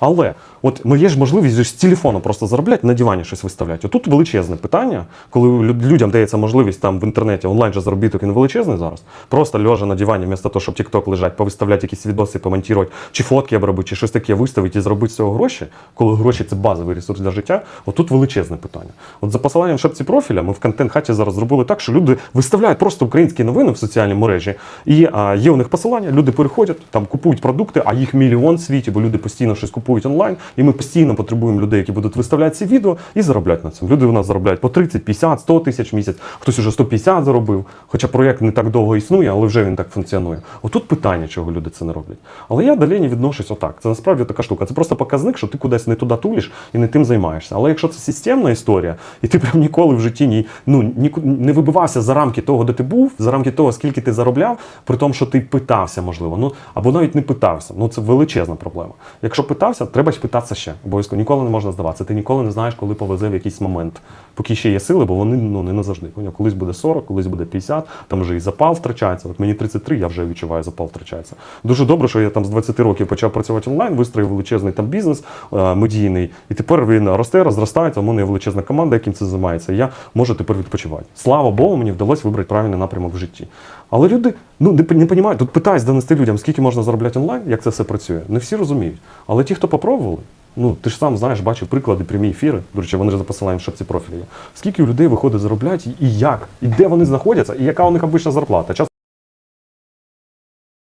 Але от ми є ж можливість з телефону просто заробляти на дивані щось виставляти. Отут величезне питання, коли людям дається можливість там в інтернеті онлайн же заробіток він величезний зараз. Просто лежа на дивані, вместо того, щоб TikTok лежать, повиставляти якісь відоси, помонтувати, чи фотки обробити, чи щось таке виставити і заробити з цього гроші, коли гроші це базовий ресурс для життя. Отут величезне питання. От за посиланням в шапці профіля ми в контент хаті зараз зробили так, що люди виставляють просто українські новини в соціальній мережі. І а, є у них посилання, люди переходять, там купують продукти, а їх мільйон в світі, бо люди постійно щось купують онлайн. І ми постійно потребуємо людей, які будуть виставляти ці відео і заробляти на цьому. Люди у нас заробляють по 30, 50, 100 тисяч в місяць, хтось уже 150 заробив. Хоча проєкт не так довго існує, але вже він так функціонує. Отут питання, чого люди це не роблять. Але я до лені відношусь отак. Це насправді така штука. Це просто показник, що ти кудись не туди тулиш і не тим займаєшся. Але якщо це системна історія, і ти прям ніколи в житті ні, ну, ніку- не вибивався за рамки того, де ти був, за рамки того, скільки ти заробляв, при тому, що ти питався, можливо, ну або навіть не питався. Ну це величезна проблема. Якщо питався, треба ж питатися ще. Обов'язково ніколи не можна здаватися. Ти ніколи не знаєш, коли повезе в якийсь момент, поки ще є сили, бо вони ну не назавжди. Колись буде 40, колись буде 50, там вже і запал втрачається. От мені 33, я вже відчуваю, запал втрачається. Дуже добре, що я там з 20 років почав працювати онлайн, вистроїв величезний там бізнес е, медійний, і тепер він росте, розростається. У мене є величезна команда, яким це займається. І я можу тепер відпочивати. Слава Богу, мені вдалося вибрати правильний напрямок в житті. Але люди ну не, не розуміють, тут питаюсь донести людям, скільки можна заробляти онлайн, як це все працює. Не всі розуміють. Але ті, хто попробували, ну ти ж сам знаєш, бачив приклади, прямі ефіри. До речі, вони ж за посиланням в шапці профілі. є. Скільки у людей виходить заробляти і як, і де вони знаходяться, і яка у них обична зарплата.